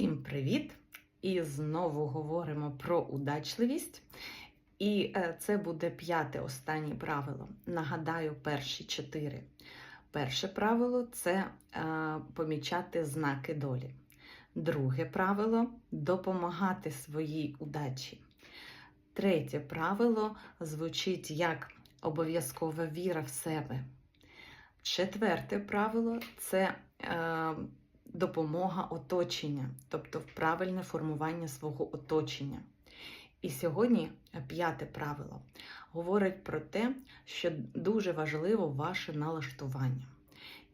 Всім привіт! І знову говоримо про удачливість. І е, це буде п'яте останнє правило. Нагадаю, перші чотири. Перше правило це е, помічати знаки долі. Друге правило допомагати своїй удачі. Третє правило звучить як обов'язкова віра в себе. Четверте правило це е, допомога оточення, тобто правильне формування свого оточення. І сьогодні п'яте правило говорить про те, що дуже важливо ваше налаштування.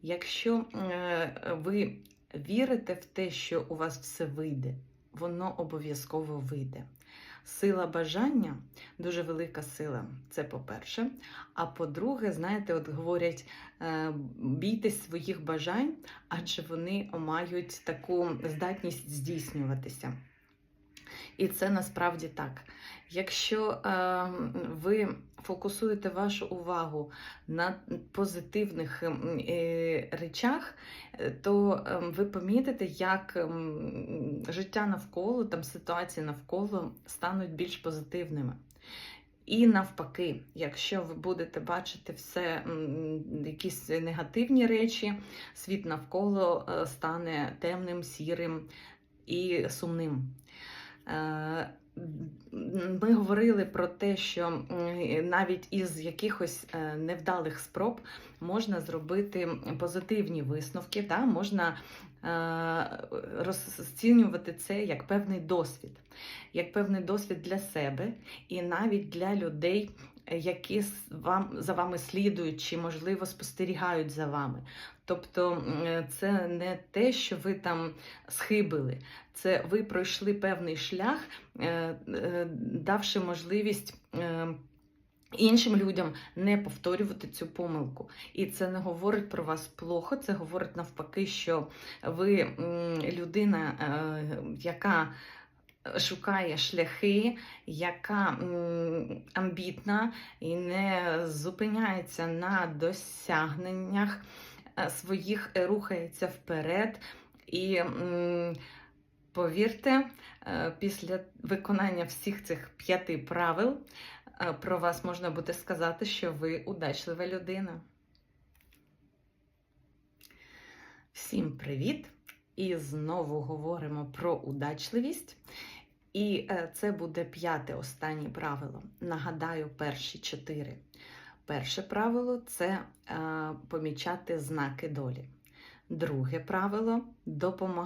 Якщо е, ви вірите в те, що у вас все вийде, воно обов'язково вийде. Сила бажання дуже велика сила, це по-перше. А по-друге, знаєте, от говорять, е, бійтесь своїх бажань, адже вони мають таку здатність здійснюватися. І це насправді так. Якщо е, ви фокусуєте вашу увагу на позитивних е, речах, то е, ви помітите, як е, життя навколо, там ситуації навколо стануть більш позитивними. І навпаки, якщо ви будете бачити все, якісь негативні речі, світ навколо е, стане темним, сірим і сумним. Е, ми говорили про те, що навіть із якихось е, невдалих спроб можна зробити позитивні висновки, та? можна розцінювати це як певний досвід, як певний досвід для себе і навіть для людей, які вам, за вами слідують чи, можливо, спостерігають за вами. Тобто це не те, що ви там схибили, це ви пройшли певний шлях, давши можливість. Іншим людям не повторювати цю помилку. І це не говорить про вас плохо, це говорить навпаки, що ви людина, яка шукає шляхи, яка амбітна і не зупиняється на досягненнях своїх, рухається вперед. І повірте, після виконання всіх цих п'яти правил про вас можна буде сказати, що ви удачлива людина. Всім привіт! І знову говоримо про удачливість. І це буде п'яте останнє правило. Нагадаю, перші чотири. Перше правило це помічати знаки долі. Друге правило допомагати.